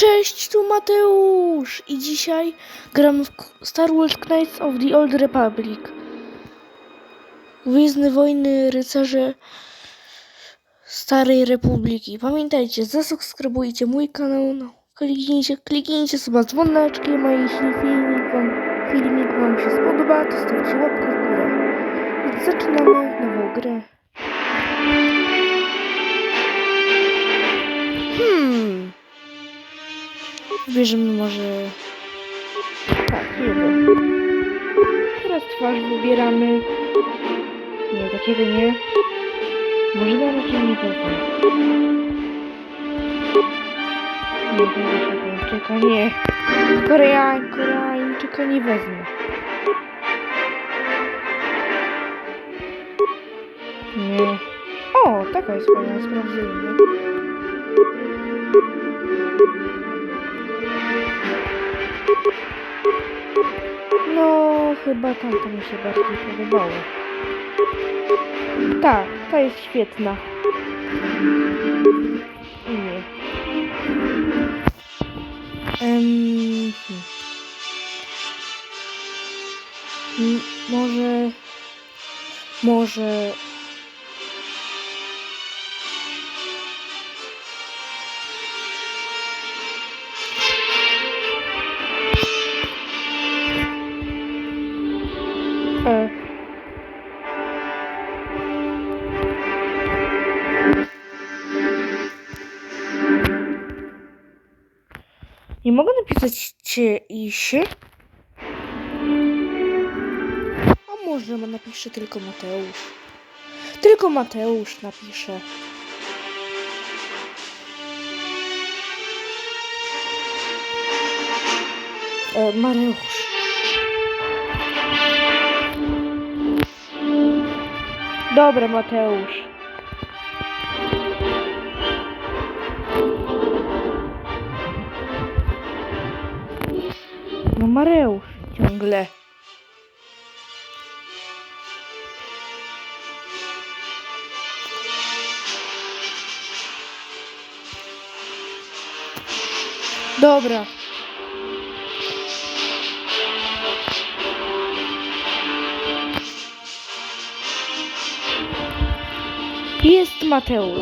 Cześć, tu Mateusz i dzisiaj gram w Star Wars Knights of the Old Republic. Gwiezdne wojny rycerze Starej Republiki. Pamiętajcie, zasubskrybujcie mój kanał, no, kliknijcie, kliknijcie sobie dzwoneczkiem, a jeśli filmik wam, filmik wam się spodoba, to stawcie łapkę w górę. Więc zaczynamy nową grę. Wybierzemy może... Tak, jego. Teraz twarz wybieramy. Nie, takiego nie. Może na razie nie wezmę. Nie, tego Japończyka, nie. Koreań, Koreańczyka nie wezmę. Nie. O, taka jest fajna, sprawdzimy. Chyba tamta mi się bardziej podobało. Tak, ta jest świetna. Nie. Em, hmm. M- może... Może... E. Nie mogę napisać cie i się? A może napiszę tylko Mateusz. Tylko Mateusz napisze. E, Mariusz. Dobra, Mateusz. No Mareusz ciągle. Dobra. Jest Mateusz.